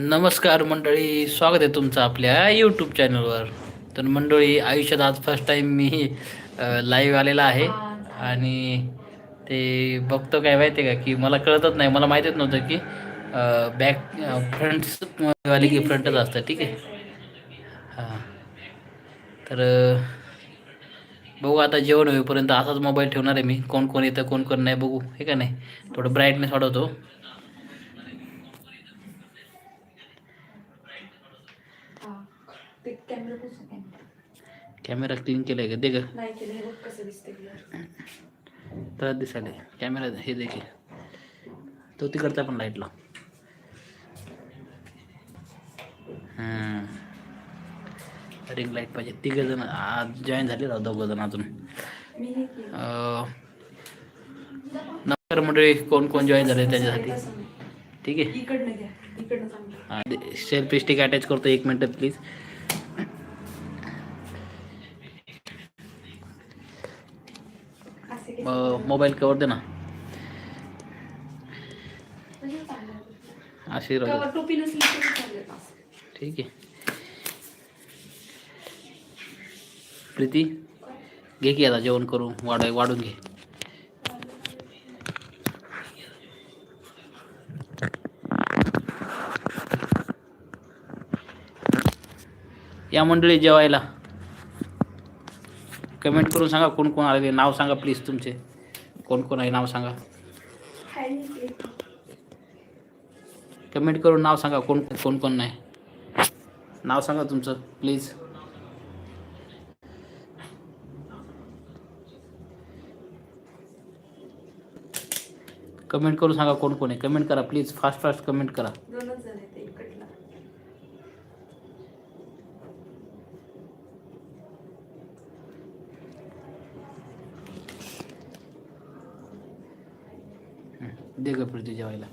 नमस्कार मंडळी स्वागत आहे तुमचं आपल्या यूट्यूब चॅनलवर तर मंडळी आयुष्यात आज फर्स्ट टाईम मी लाईव्ह आलेला आहे. आणि ते बघतो काय माहिती आहे का की मला कळतच नाही मला माहीतच नव्हतं की बॅक फ्रंट्स वाली की फ्रंटच असतं ठीक आहे? हां. तर बघू आता जेवण होईपर्यंत असाच मोबाईल ठेवणार आहे मी. कोण कोण येतं कोण कोण नाही बघू हे का नाही? थोडं ब्राईटनेस वाढवतो. कॅमेरा क्लीन केला आहे. का? दे ग. तर दिसायला कॅमेरा हे देखील तो तिकडचा पण लाईटला रिंग लाइट पाहिजे. तिघ जण आज जॉईन झाले दोघं जण अजून. नमस्कार मंडळी कोण कोण जॉईन झाले त्याच्यासाठी. ठीक आहे. सेल्फी स्टिक अटॅच करतो एक मिनटं प्लीज असे काही मोबाईल कवर दे ना. अशी राहू. ठीक आहे प्रीती घे की आता जेवण करू वाढ वाढून घे या मंडळी जेवायला कमेंट करून सांगा कोण कोण आले नाव सांगा प्लीज तुमचे. कोण कोण आहे नाव सांगा. कमेंट करून नाव सांगा कोण कोण कोण नाही. नाव सांगा तुमचं प्लीज कमेंट करून सांगा कोण कोण आहे. कमेंट करा प्लीज फास्ट फास्ट कमेंट करा दोनच जण आहेत ते इकडला दे ग प्रीती जेवायला.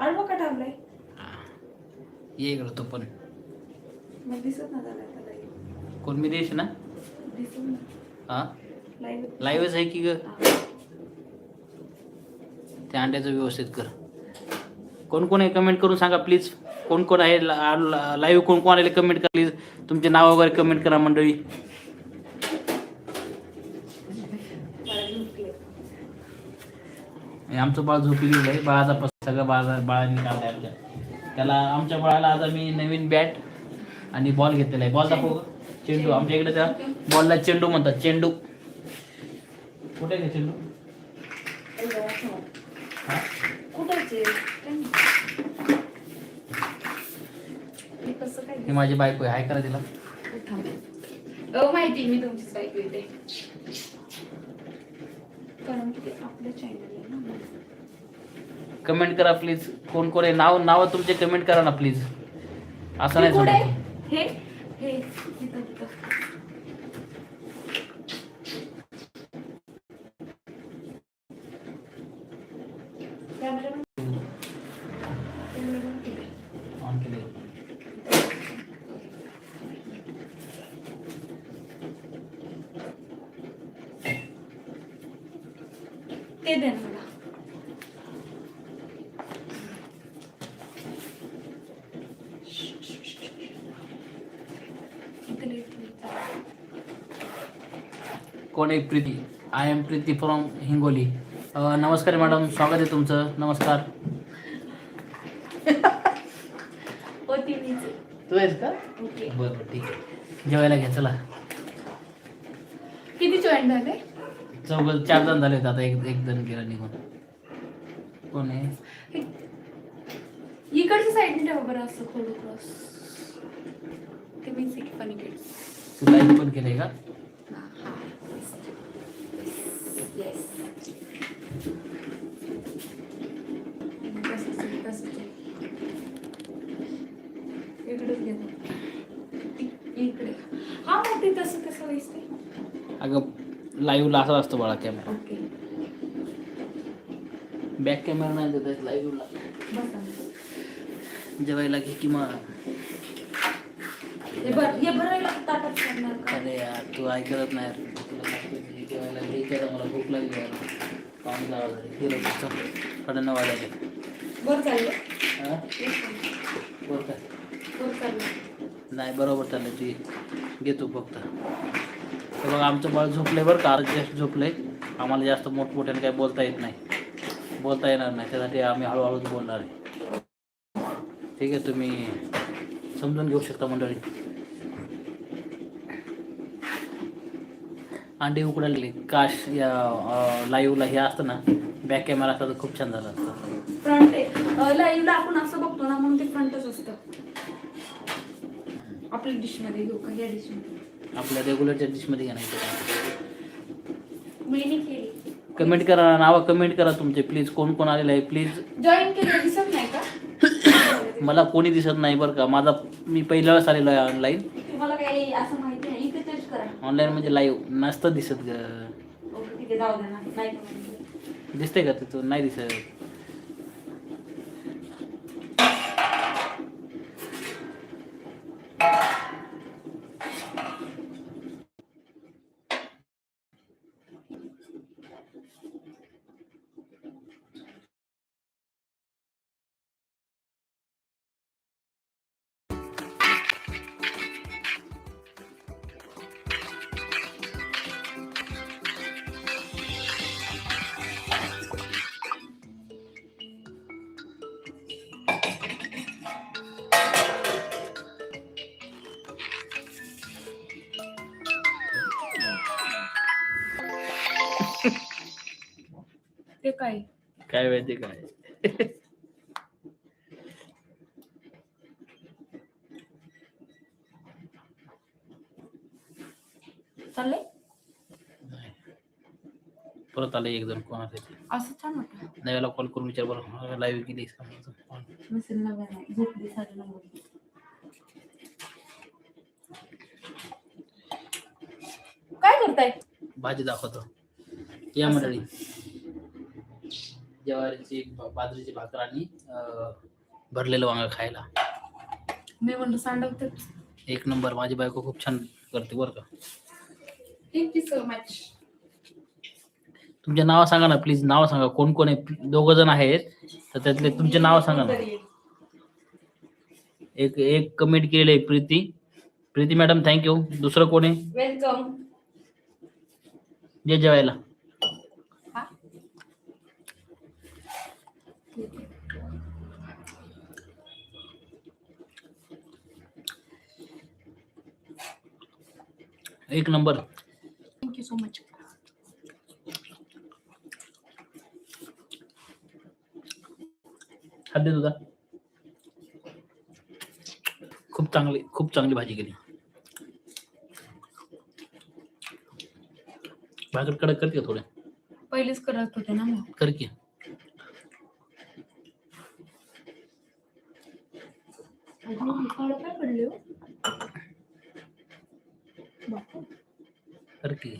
आडवा का ठेवलाय ये इकडं तो पण. मग दिसत ना झालं आता लाईव्ह कोण मी देश ना? दिसत ना हां? लाईव्ह लाईव्हच आहे की ग? त्या अंड्याचं व्यवस्थित कर. कोण कोण आहे कमेंट करून सांगा प्लीज कोण कोण आहे लाईव्ह कोण कोण आलेले कमेंट करा प्लीज तुमचे नाव वगैरे कमेंट करा मंडळी मला झोपले आणि आमचं बाळ झोपलेलं आहे. बाळाचा पस सगळं बाळा बाळांनी काढलाय आमच्या. त्याला आमच्या बाळाला आज आम्ही नवीन बॅट आणि बॉल घेतलेला आहे. बॉल दाखव चेंडू. आमच्या इकडे त्या बॉलला चेंडू म्हणतात. चेंडू. कुठे आहे चेंडू? हे? ही माझी बायको आहे. हाय करा तिला. माहिती मी तुमचीच बायको येते कारण की ते आपलं चॅनल आहे ना? कमेंट करा प्लीज कोण कोण आहे? नाव नाव तुमचे कमेंट करा ना प्लीज असं नाही हे. हे हे इथं इथं कॅमेरा कॅमेरा कुठे? ऑन केले ते दे ना मला इथं लिहित नाही. आहे Preeti I am Preeti from Hingoli. नमस्कार मॅडम स्वागत आहे तुमचं. नमस्कार. ती आहेस का? ओके. बरं बरं ठीक आहे. जेवायला घ्या चला. किती जॉईन झाले? चौघ चार जण झाले आता. एक एक जण गेला निघून. कोण आहे? हे- इकडच्या साईडने ठेवा बरं असं खोडू क्रॉस ते की फनी किड्स तू लाईक पण केलंय का? इकडेच घेतो इकडे. हा मग ते तसं कसं दिसते अगं लाईव्हला असं असतो बाळा कॅमेरा ओके. बॅक कॅमेरा नाही देत लाईव्हला बसा. जेवायला घे की मग. हे भर हे भरायला ताटात करणार का? अरे यार तू ऐकत नाही. तुला घे जेवायला घे की आता मला भूक लागली यार. पाहुणे दहा वाजले गेलो चल वर चाललं हा? चाललं नाही बरोबर चाललं ती घेतो फक्त. हे बघा आमचं बाळ झोपलंय बरं का? जस्ट आहे आम्हाला जास्त मोठमोठ्याने काही बोलता येत नाही. बोलता येणार नाही. त्यासाठी आम्ही हळूहळूच बोलणार आहे. ठीक आहे तुम्ही समजून घेऊ शकता मंडळी. अंडी उकडायला काश या लाईव्हला हे असतं ना बॅक कॅमेरा असता तर खूप छान झालं असतं. फ्रंट लाईव्हला आपण असं बघतो ना म्हणून ते फ्रंटच असतं. आपल्या डिशमध्ये घेऊ का? या डिशमध्ये आपल्या रेग्युलरच्या डिशमध्ये घ्यायचं मी नाही केली. कमेंट करा नावं कमेंट करा तुमचे प्लीज कोण कोण आलेलं आहे? प्लीज जॉईन केलं दिसत नाही का? मला कोणी दिसत नाही बरं का. माझा मी पहिल्या वेळेस आलेलो आहे ऑनलाईन तुम्हाला काही असं माहिती नाही. इथे टच करा. ऑनलाईन म्हणजे लाईव्ह नसतं दिसत ग. ओके ठीक आहे. जाऊ दे ना. नाही का. दिसते का तिथून? नाही दिसत. काय परत आले एक जण कोण असेल असं छान नव्याला कॉल करून विचार बरं. लाईव्ह केली नसेल नव्या झोपली काय करताय? भाजी दाखवतो. या मंडळी. ज्वारीची बाजरीची भाकर आणि भरलेलं वांग खायला. मी म्हणलं सांडवते एक नंबर माझी बायको खूप छान करते बरं का. थँक्यू सो मच तुमचे नाव सांगा ना प्लीज नाव सांगा. कोण कोण आहे? दोघ जण आहेत तर त्यातले तुमचे नाव सांगा ना. एक एक कमेंट केलेलं आहे प्रीती. प्रीती मॅडम थँक्यू दुसरं कोण आहे? वेलकम जे जेवायला. एक नंबर। थँक्यू सो मच खाद्य तुझा। खूप चांगली खूप चांगली भाजी केली. भाकर कडक करते थोडे? पहिलेच करत होते ना मी. कर की. काय पडले. कर की.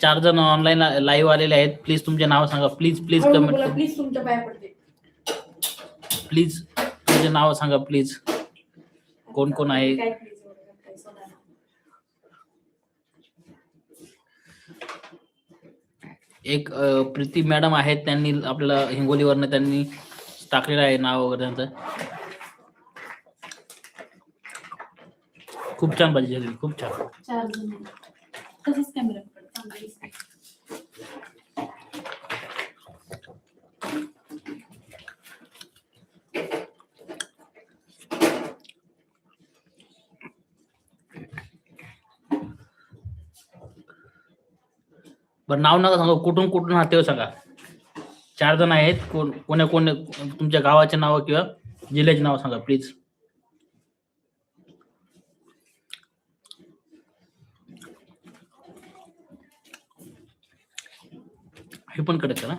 चार जण ऑनलाईन लाईव्ह आलेले आहेत. प्लीज तुमचे नाव सांगा. प्लीज प्लीज कमेंट प्लीज तुमच्या पाया पडते. प्लीज तुमचे नाव सांगा प्लीज कोण कोण आहे काय please वगैरे काय सोडा ना. एक प्रीती मॅडम आहेत त्यांनी आपल्याला हिंगोलीवरनं त्यांनी टाकलेलं आहे नाव वगैरे त्यांचं. खूप छान भाजी झाली खूप छान. तसंच कॅमेरा बरं नाव नका सांगा. कुठून कुठून हा ते सांगा. चार जण आहेत. कोण कोण्या कोण तुमच्या गावाचे नाव किंवा जिल्ह्याचे नाव सांगा प्लीज हे पण कडक ना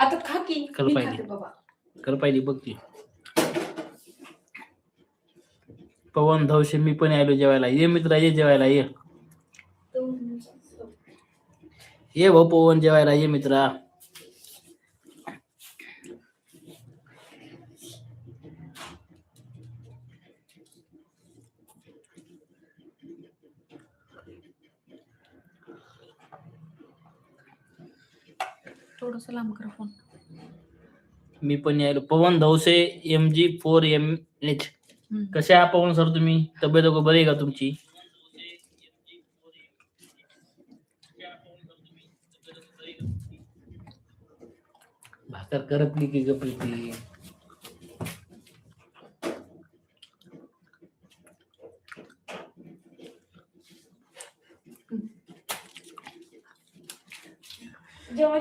आता खा की. कर पाहिजे. कर पाहिली बघ ती पवन धवशे मी पण आलो जेवायला. ये मित्र ये जेवायला ये. ये वो पवन जेवायला ये मित्रा। थोडस लांब फ़ोन। मी पण यायलो. Pawan Dause M G four M H कसे आहात पवन सर तुम्ही? तब्येत बरी आहे का तुमची? भाकर करपली की गपली की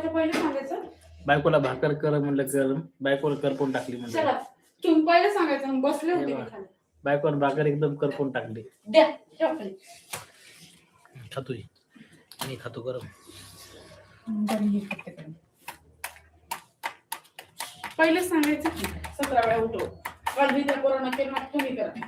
पहिले सांगायचं बायकोला भाकर कर म्हणलं कर बायकोला करपून टाकली म्हणलं चला तुम्ही पहिले सांगायचं मग बसले होते जेवा. मी खाली. बायकोला भाकर एकदम करपून टाकली द्या ठेवा खाली. खातो ही. मी खातो गरम पहिले सांगायचं की सतरा वेळा उठव. काल मी त्या कोरोना केलं मग तुम्ही करा.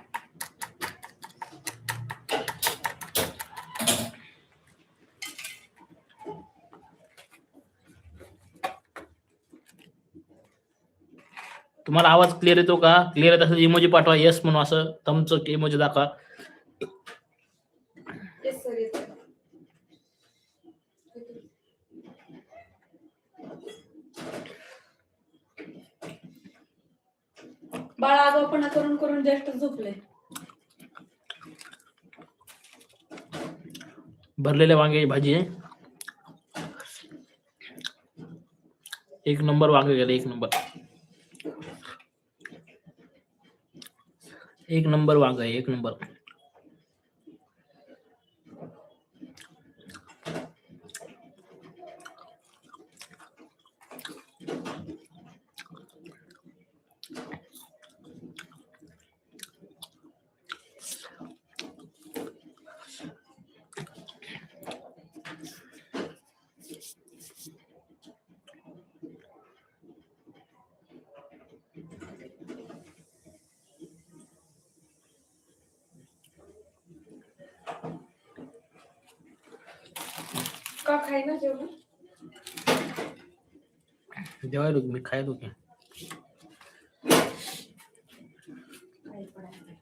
तुम्हाला आवाज क्लिअर येतो का? क्लिअर येत असेल इमोजी पाठवा येस म्हणून असं तुमचं इमोजी दाखवा येस सर येस बाळा आगाऊपणा करून करून ज्येष्ठ झोपले. भरलेल्या वांग्याची भाजी आहे. एक नंबर वांगे गेले एक नंबर. एक नंबर वांग आहे एक नंबर. का खायला जेवण जेवायलो की मी खायलो की काय पडायचं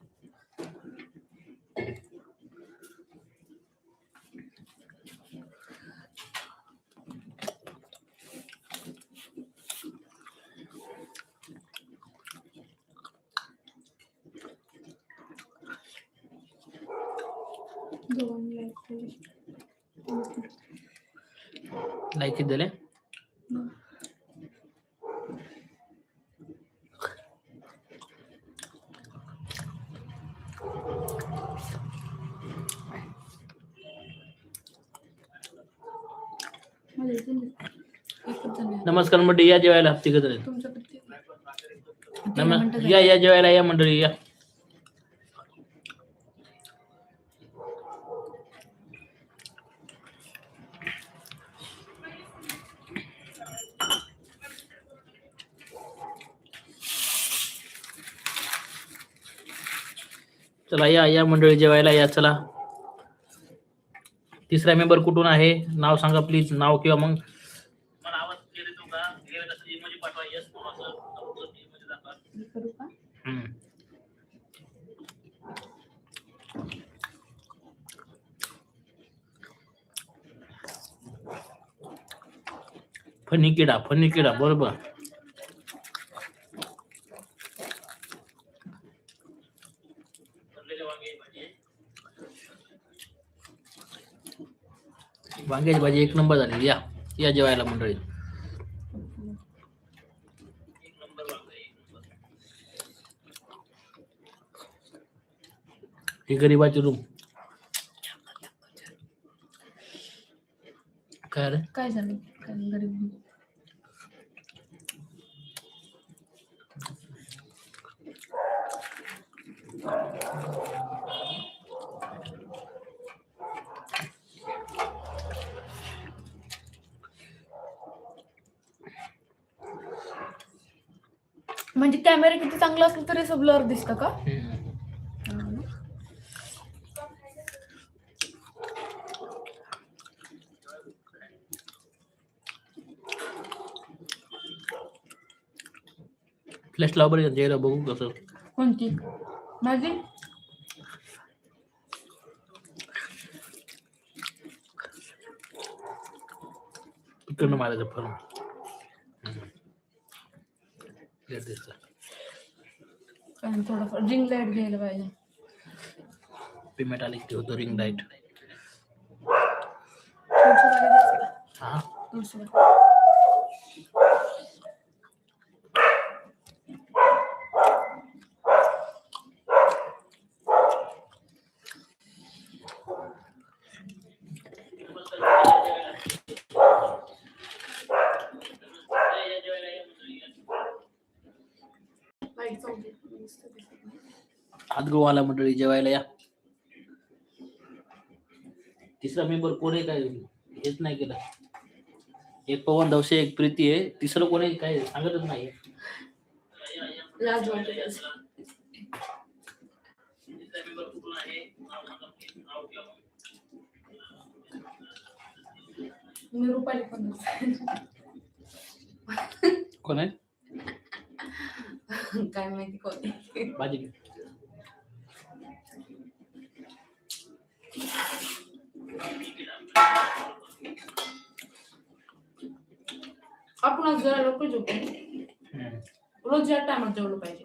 दोन लायकी दिले नमस्कार मंडळी या जेवायला हप्ती कधी नम या या जेवायला या मंडळी या. चला या या मंडळी जेवायला या चला. तिसरा मेंबर कुठून आहे? नाव सांगा प्लीज नाव किंवा मग. फनी किडा फनी किडा बरोबर. वांग्याची भाजी एक नंबर झाली. या. या जेवायला मंडळी. ही गरीबाची रूम काय रे? काय झालं? गरीब म्हणजे कॅमेरा किती चांगला असेल तरी असं ब्लर दिसतं का. फ्लॅश लाव बरं जेवायला बघू कसं. कोणती? माझी? इकडनं मारायचं फरून लेट दिसतं थोडंफार रिंग लाइट घ्यायला पाहिजे. पेमेंट आली की होतो रिंग लाइट? हा बाग. Light जाऊ दे. मस्त दिसत नाही. हातगोवाला मंडळी जेवायला या. तिसरा मेंबर कोण आहे काय हेच नाही केलं. एक पवन दवसे एक प्रीती आहे. तिसरं कोण आहे काय सांगतच नाही. कोण आहे? काय माहिती कोणी भाजी आपण जरा लवकर झोपू हम्म. रोज या टायमात जेवलं पाहिजे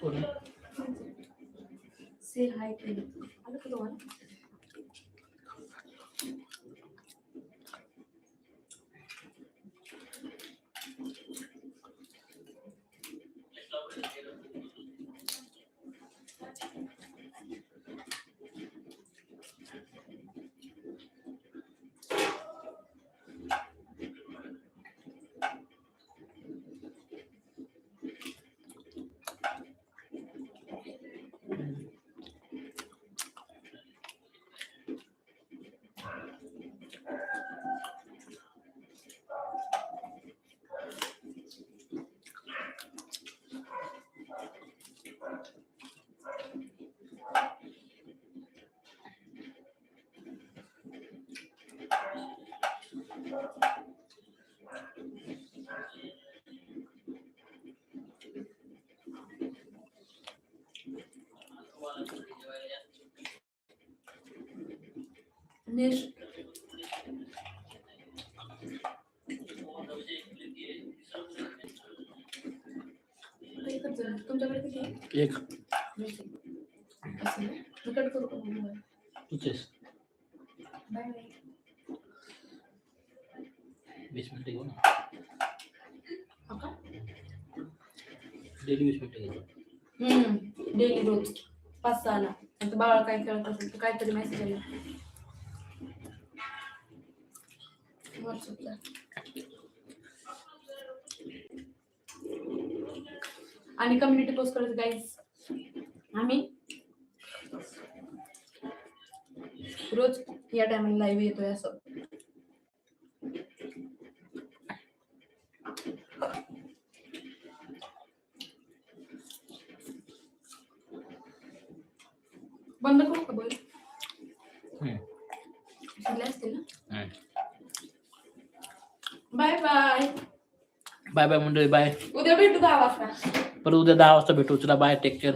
कोण आहे? से हाय केलं आलं का तुम्हाला जण. तुमच्याकडे किती? एक असं ना? मी कट करू का मग? तुझेच बाय बाय. वीस मिनिटं घेऊ ना हो का? डेली वीस मिनिटं घेऊ हम्म डेली रोज पाच सहाला आता बाळ काय खेळत असेल तर काहीतरी मेसेज आला व्हॉट्सअपला आणि कम्युनिटी पोस्ट करायचं गाईज आम्ही रोज या टायमाला लाईव्ह येतोय असं बंद करू का बोल हम्म. झाले असतील ना हम्म. बाय बाय बाय बाय मंडळी बाय. उद्या भेटू दहा वाजता. परत उद्या दहा वाजता भेटू चला बाय टेक केअर